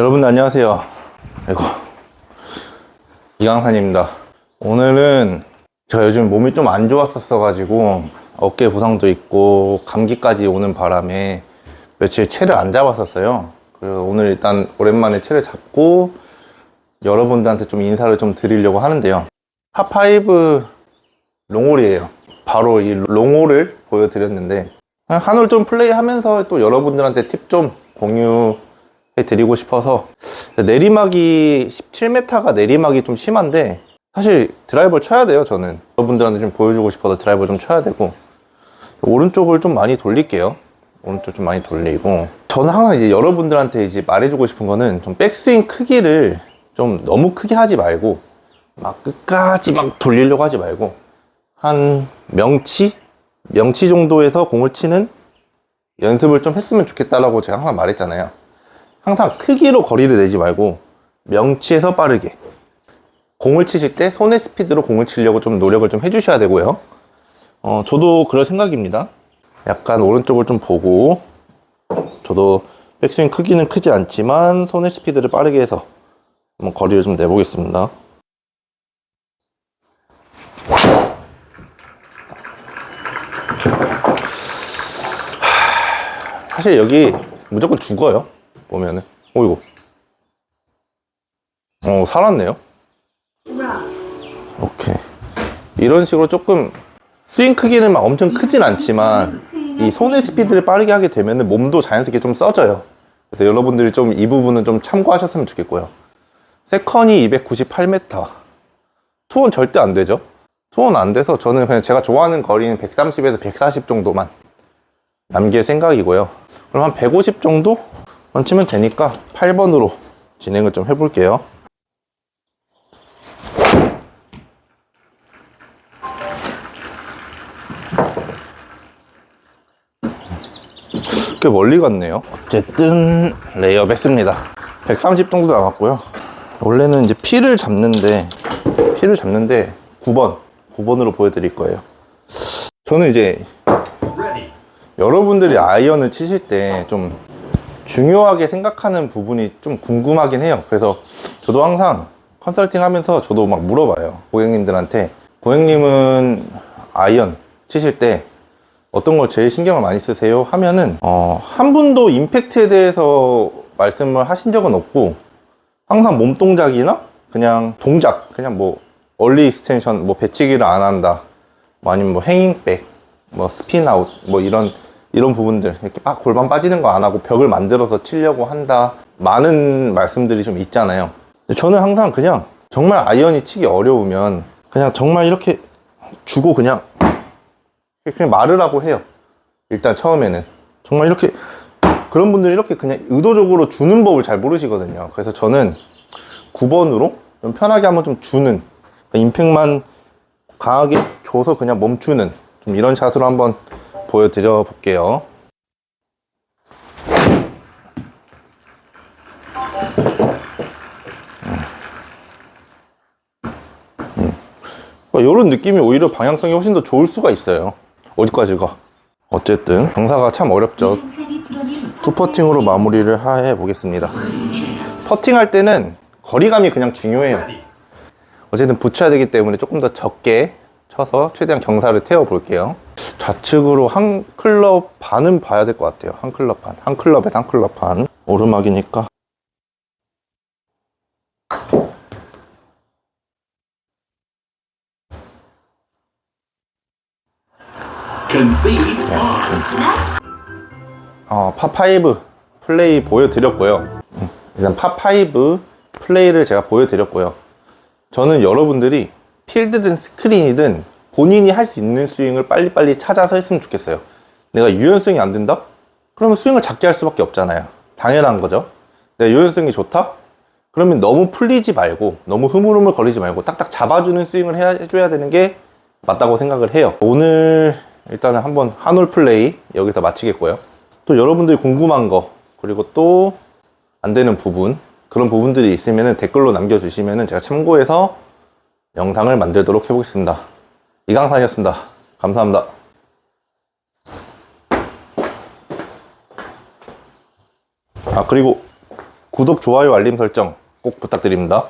여러분 안녕하세요. 아이고 이강산입니다. 오늘은 제가 요즘 몸이 좀 안 좋았었어 가지고 어깨 부상도 있고 감기까지 오는 바람에 며칠 채를 안 잡았었어요. 그래서 오늘 일단 오랜만에 채를 잡고 여러분들한테 좀 인사를 좀 드리려고 하는데요. 파5 롱홀이에요. 바로 이 롱홀을 보여드렸는데 한올 좀 플레이하면서 또 여러분들한테 팁 좀 공유해 드리고 싶어서 내리막이 17m가 내리막이 좀 심한데 사실 드라이버를 쳐야 돼요 저는. 여러분들한테 좀 보여주고 싶어서 드라이버 좀 쳐야 되고. 오른쪽을 좀 많이 돌릴게요. 오른쪽 좀 많이 돌리고. 저는 항상 이제 여러분들한테 이제 말해주고 싶은 거는 좀 백스윙 크기를 좀 너무 크게 하지 말고 막 끝까지 막 돌리려고 하지 말고 한 명치? 명치 정도에서 공을 치는 연습을 좀 했으면 좋겠다라고 제가 항상 말했잖아요. 항상 크기로 거리를 내지 말고 명치에서 빠르게 공을 치실 때 손의 스피드로 공을 치려고 좀 노력을 좀 해주셔야 되고요. 어, 저도 그럴 생각입니다. 약간 오른쪽을 좀 보고 저도 백스윙 크기는 크지 않지만 손의 스피드를 빠르게 해서 한번 거리를 좀 내보겠습니다. 사실 여기 무조건 죽어요. 보면은. 오이고. 어, 살았네요. 오케이. 이런 식으로 조금 스윙 크기는 막 엄청 크진 않지만 이 손의 스피드를 빠르게 하게 되면은 몸도 자연스럽게 좀 써져요. 그래서 여러분들이 좀 이 부분은 좀 참고하셨으면 좋겠고요. 세컨이 298m. 투혼 절대 안 되죠. 투혼 안 돼서 저는 그냥 제가 좋아하는 거리는 130에서 140 정도만 남길 생각이고요. 그럼 한 150 정도 만 치면 되니까 8번으로 진행을 좀 해볼게요. 꽤 멀리 갔네요. 어쨌든 레이업 했습니다. 130 정도 나갔고요. 원래는 이제 피를 잡는데, 피를 잡는데 9번, 9번으로 보여드릴 거예요. 저는 이제 여러분들이 아이언을 치실 때 좀 중요하게 생각하는 부분이 좀 궁금하긴 해요. 그래서 저도 항상 컨설팅 하면서 저도 막 물어봐요. 고객님들한테. 고객님은 아이언 치실 때 어떤 걸 제일 신경을 많이 쓰세요? 하면은, 어, 한 분도 임팩트에 대해서 말씀을 하신 적은 없고, 항상 몸 동작이나 그냥 동작, 그냥 뭐, 얼리 익스텐션, 뭐, 배치기를 안 한다. 뭐 아니면 뭐, 행잉백, 뭐, 스피나웃, 뭐, 이런 이런 부분들 이렇게 막 골반 빠지는 거 안 하고 벽을 만들어서 치려고 한다. 많은 말씀들이 좀 있잖아요. 저는 항상 그냥 정말 아이언이 치기 어려우면 그냥 정말 이렇게 주고 그냥 그냥 하고 해요. 일단 처음에는. 정말 이렇게 그런 분들이 이렇게 그냥 의도적으로 주는 법을 잘 모르시거든요. 그래서 저는 9번으로 좀 편하게 한번 좀 주는 임팩만 강하게 줘서 그냥 멈추는 좀 이런 샷으로 한번 보여드려 볼게요. 이런 느낌이 오히려 방향성이 훨씬 더 좋을 수가 있어요. 어디까지 가? 어쨌든 경사가 참 어렵죠. 투퍼팅으로 마무리를 해 보겠습니다. 퍼팅할 때는 거리감이 그냥 중요해요. 어쨌든 붙여야 되기 때문에 조금 더 적게 쳐서 최대한 경사를 태워 볼게요. 좌측으로 한 클럽 반은 봐야 될 것 같아요. 한 클럽 반. 한 클럽에서 한 클럽 반. 오르막이니까. 어, 파5 플레이 보여드렸고요. 음, 일단 파5 플레이를 제가 보여드렸고요. 저는 여러분들이 필드든 스크린이든 본인이 할 수 있는 스윙을 빨리빨리 찾아서 했으면 좋겠어요. 내가 유연성이 안 된다? 그러면 스윙을 작게 할 수밖에 없잖아요. 당연한 거죠. 내가 유연성이 좋다? 그러면 너무 풀리지 말고, 너무 흐물흐물 거리지 말고, 딱딱 잡아주는 스윙을 해야, 해줘야 되는 게 맞다고 생각을 해요. 오늘 일단은 한번 한올 플레이 여기서 마치겠고요. 또 여러분들이 궁금한 거, 그리고 또 안 되는 부분, 그런 부분들이 있으면 댓글로 남겨주시면 제가 참고해서 영상을 만들도록 해보겠습니다. 이강산이었습니다. 감사합니다. 아, 그리고 구독, 좋아요, 알림 설정 꼭 부탁드립니다.